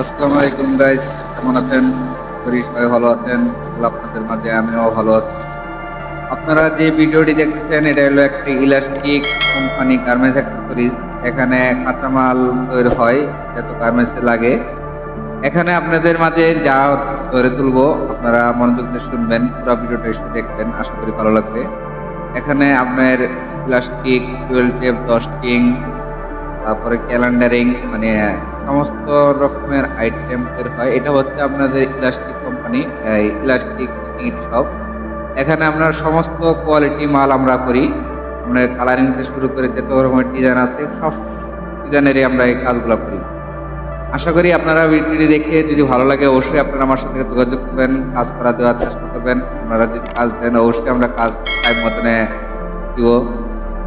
আসসালামু আলাইকুম গাইস কেমন আছেন? করি সবাই ভালো আছেন আপনাদের মাঝে আমিও ভালো আছি। আপনারা যে ভিডিওটি দেখতেছেন, এটা হলো একটা ইলাস্টিক কোম্পানি গার্মেন্টস অ্যাক্সেসরিজ এখানে কাঁচামাল তৈরি হয় যত গার্মেন্টসে লাগে। এখানে আপনাদের মাঝে যা ধরে তুলবো, আপনারা মনোযোগ দিয়ে শুনবেন, পুরো ভিডিওটা একটু দেখবেন, আশা করি ভালো লাগবে। এখানে আপনার প্লাস্টিক টুয়েলভ টেপ দশটিং তারপরে ক্যালেন্ডারিং মানে সমস্ত রকমের আইটেম বের হয়। এটা হচ্ছে আপনাদের ইলাস্টিক কোম্পানি ইলাস্টিক শপ এখানে আপনার সমস্ত কোয়ালিটি মাল আমরা করি। আমরা কালারিং থেকে শুরু করে যত রকমের ডিজাইন আছে, সব ডিজাইনেরই আমরা এই কাজগুলো করি। আশা করি আপনারা ভিডিওটি দেখে যদি ভালো লাগে, অবশ্যই আপনারা আমার সাথে যোগাযোগ করবেন, কাজ করা দেওয়ার চেষ্টা করবেন। আপনারা যদি কাজ দেন, অবশ্যই আমরা কাজ টাইম মতনে দিব।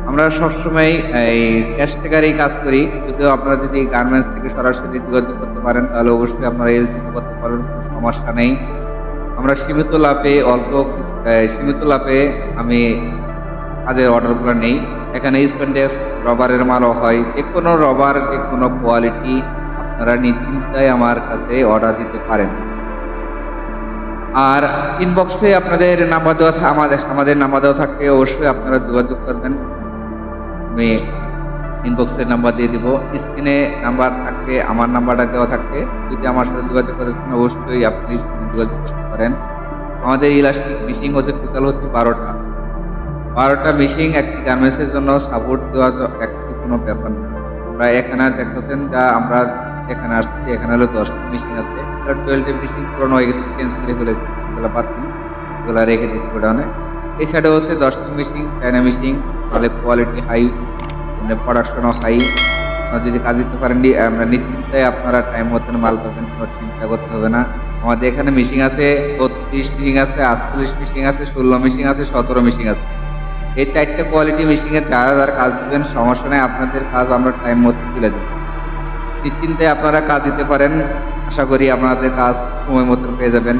আমরা সবসময় এই ক্যাশ টেকারই কাজ করি। যদিও আপনারা যদি গার্মেন্টস থেকে সরাসরি যোগাযোগ করতে পারেন, তাহলে অবশ্যই আপনারা এলসি করতে পারেন, কোনো সমস্যা নেই। আমরা সীমিত লাভে, অল্প সীমিত লাভে আমি কাজের অর্ডারগুলো নেই। এখানে স্পেন্ডেক্স রবারের মালও হয়। যে কোনো রবার যে কোনো কোয়ালিটি আপনারা নিশ্চিন্তায় আমার কাছে অর্ডার দিতে পারেন। আর ইনবক্সে আপনাদের নাম্বার দেওয়া আমাদের আমাদের নাম্বার দেওয়া থাকবে অবশ্যই আপনারা যোগাযোগ করবেন। আমি ইনবক্সের নাম্বার দিয়ে দিব। স্ক্রিনে নাম্বার থাকবে, আমার নাম্বারটা দেওয়া থাকবে। যদি আমার সাথে যোগাযোগ করতে চান অবশ্যই আপনি স্ক্রিনে যোগাযোগ করতে পারেন। আমাদের ইলাস্টিক মিশিং হচ্ছে টোটাল হচ্ছে বারোটা। বারোটা মিশিং একটি গার্মেন্টসের জন্য সাপোর্ট দেওয়া একটি কোনো ব্যাপার না। আমরা এখানে দেখতেছেন যা আমরা এখানে আসছি, এখানে হলো দশটা মেশিন আছে। টুয়েলভ মেশিন পুরোনো হয়ে গেছে চেঞ্জ করে ফেলেছি। বাদ দিন। রেখে দিয়েছি গোডাউনে। এই সাইডে হচ্ছে দশটা মেশিন চায়না মেশিন তাহলে কোয়ালিটি হাই মানে পড়াশোনা হাই আপনারা যদি কাজ দিতে পারেন নিশ্চিন্তায় আপনারা টাইম মতন মাল পাবেন, কোনো চিন্তা করতে হবে না। আমাদের এখানে মেশিন আছে, বত্রিশ মেশিন আছে, আটচল্লিশ মেশিন আছে, ষোলো মেশিন আছে, সতেরো মেশিন আছে। এই চারটে কোয়ালিটি মেশিনের যারা যারা কাজ দেবেন, সমস্যা নেই, আপনাদের কাজ আমরা টাইম মতো তুলে দেবো। নিশ্চিন্তে আপনারা কাজ দিতে পারেন, আশা করি আপনাদের কাজ সময় মতো পেয়ে যাবেন।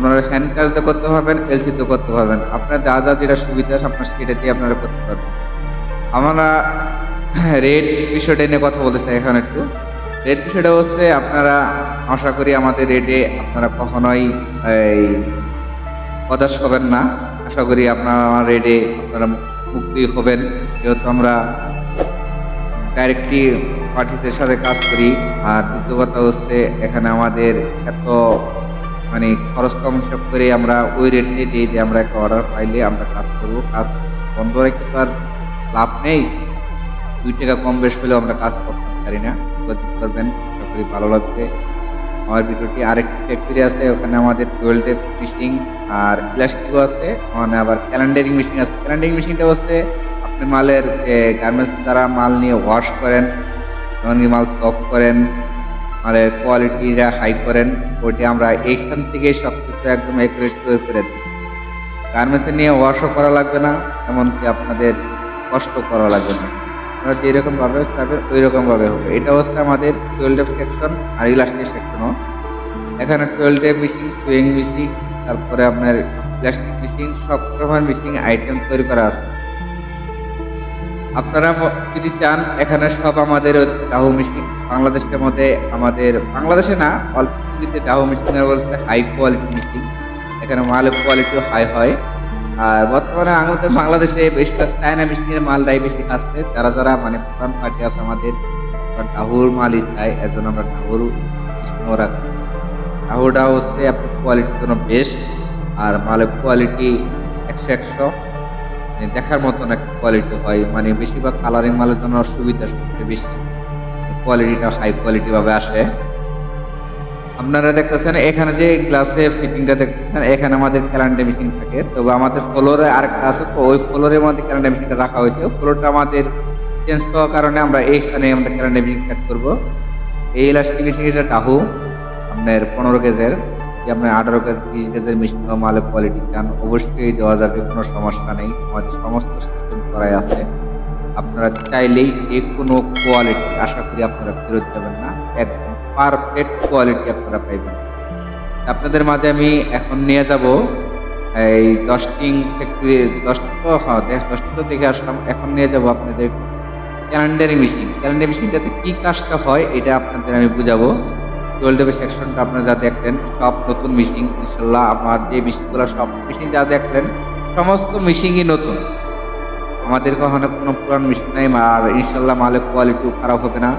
আপনারা হ্যান্ড কাজ কাজটা করতে পারবেন এলসিতে করতে পারবেন। আপনার যা যা যেটা সুবিধা আপনার সেটা দিয়ে আপনারা করতে পারবেন। আমরা রেট বিষয়টা নিয়ে কথা বলতে চাই এখন একটু। রেট বিষয়টা হচ্ছে আপনারা, আশা করি আমাদের রেটে আপনারা কখনোই, এই হতাশ হবেন না। আশা করি আপনারা আমার রেটে আপনারা মুক্তি হবেন। যেহেতু আমরা ডাইরেক্টলি পার্টিদের সাথে কাজ করি। আর দ্বিতীয় কথা হচ্ছে, এখানে আমাদের এত মানে খরচ কম সব করে আমরা ওই রেটে দিয়ে দিয়ে আমরা একটা অর্ডার পাইলে আমরা কাজ করব। কাজ বন্ধ রেখে তো আর লাভ নেই। দুই টাকা কম বেশ হলেও আমরা কাজ করতে পারি না। যোগাযোগ করবেন করি ভালো লাগবে। আমার ভিডিওটি আরেকটি ফ্যাক্টরি আছে, ওখানে আমাদের টুয়েলভ ফিশিং আর ইলাস্টিকও আছে। মানে আবার ক্যালেন্ডারিং মেশিন আছে। ক্যালেন্ডারিং মেশিনটা হচ্ছে আপনি মালের গার্মেন্টস দ্বারা মাল নিয়ে ওয়াশ করেন এমনকি মাল স্টক করেন। মালের কোয়ালিটিরা হাই করেন, ওইটি আমরা এইখান থেকে সব কিছু একদম একুরেট তৈরি করে দিই। গার্মেন্টসে নিয়ে ওয়াশও করা লাগবে না, এমনকি আপনাদের কষ্ট করা লাগবে না। আপনারা যেরকম ভাবে চাবেন ওই রকম ভাবে হবে। এটা হচ্ছে আমাদের টুয়েলভ সেকশন আর ইলাস্টিক সেকশনও এখানে টুয়েলভ মেশিন সুইং মেশিন তারপরে আপনার ইলাস্টিক মেশিন সব রকমের মেশিন আইটেম তৈরি করা আছে। আপনারা যদি চান, এখানে সব আমাদের ডাহু মেশিন বাংলাদেশের মধ্যে আমাদের, বাংলাদেশে না, অল্প পৃথিবীতে ডাহু মেশিনের বলতে হাই কোয়ালিটি মেশিন এখানে মালের কোয়ালিটিও হাই হয়। আর বর্তমানে আমাদের বাংলাদেশে বেশিরভাগ চায়না মেশিনের মালটাই বেশি আসছে। যারা যারা মানে প্রধান পার্টি আছে আমাদের ডাহুর মালই চাই এর জন্য আমরা ডাহুর মেশিনও রাখি। ডাহুটা হচ্ছে আপনার কোয়ালিটির জন্য বেস্ট আর মালের কোয়ালিটি একশো একশো। দেখার মতন একটা কোয়ালিটি হয়। মানে বেশিরভাগ কালারিং মালের জন্য সুবিধা সবচেয়ে বেশি। কোয়ালিটিটা হাই কোয়ালিটিভাবে আসে। আপনারা দেখতেছেন, এখানে যে গ্লাসে ফিটিংটা দেখতেছেন, এখানে আমাদের ক্যালেন্ডার মেশিন থাকে। তবে আমাদের ফ্লোরে আরেকটা আছে, তো ওই ফ্লোরের মধ্যে ক্যালেন্ডার মেশিনটা রাখা হয়েছে। ফ্লোরটা আমাদের চেঞ্জ হওয়ার কারণে আমরা এইখানে আমরা ক্যালেন্ডার মেশিন কাট করব। এই ইলাস্টিক মেশিন এটা টাহু আপনার পনেরো গেজের। আপনার আঠারো গেজ বিশ মেশিন বা মালের কোয়ালিটি চান অবশ্যই দেওয়া যাবে, কোনো সমস্যা নেই। আমাদের সমস্ত সিস্টেম করাই আছে। আপনারা চাইলেই যে কোনো কোয়ালিটি আশা করি আপনারা ফেরত যাবেন না, একদম পারফেক্ট কোয়ালিটি আপনারা পাইবেন। আপনাদের মাঝে আমি এখন নিয়ে যাব, এই দশটিং ফ্যাক্টরি দশটা হ্যাঁ দশটা তো দেখে আসলাম। এখন নিয়ে যাব আপনাদের ক্যালেন্ডারি মেশিন ক্যালেন্ডারি মেশিনটাতে কী কাজটা হয়, এটা আপনাদের আমি বুঝাবো। টুয়েলভ ডেবে সেকশনটা আপনারা যা দেখলেন, সব নতুন মিশিং ইনশাল্লাহ আমার যে মিশিংগুলো সব মিশিং যা দেখলেন, সমস্ত মিশিংই নতুন। আমাদের কখনো কোনো পুরান মেশিন নাই, আর ইনশাল্লাহ মালের কোয়ালিটিও খারাপ হবে না।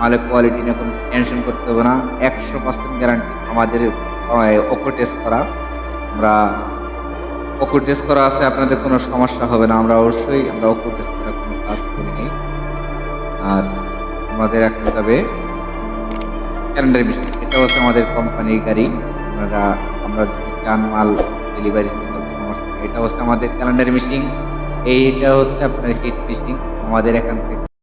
মালের কোয়ালিটি নিয়ে কোনো টেনশন করতে হবে না। একশো পার্সেন্ট গ্যারান্টি আমাদের ওকো টেস্ট করা। আমরা ওকো টেস্ট করা আছে, আপনাদের কোনো সমস্যা হবে না। আমরা অবশ্যই আমরা ওকো টেস্ট করা কোনো কাজ করিনি। আর আমাদের এখন যাবে ক্যালেন্ডার মেশিন এটা হচ্ছে আমাদের কোম্পানির গাড়ি। আপনারা, আমরা চান মাল ডেলিভারি এটা হচ্ছে আমাদের ক্যালেন্ডার মেশিন এইটা হচ্ছে আপনার হিট মেশিন আমাদের এখান থেকে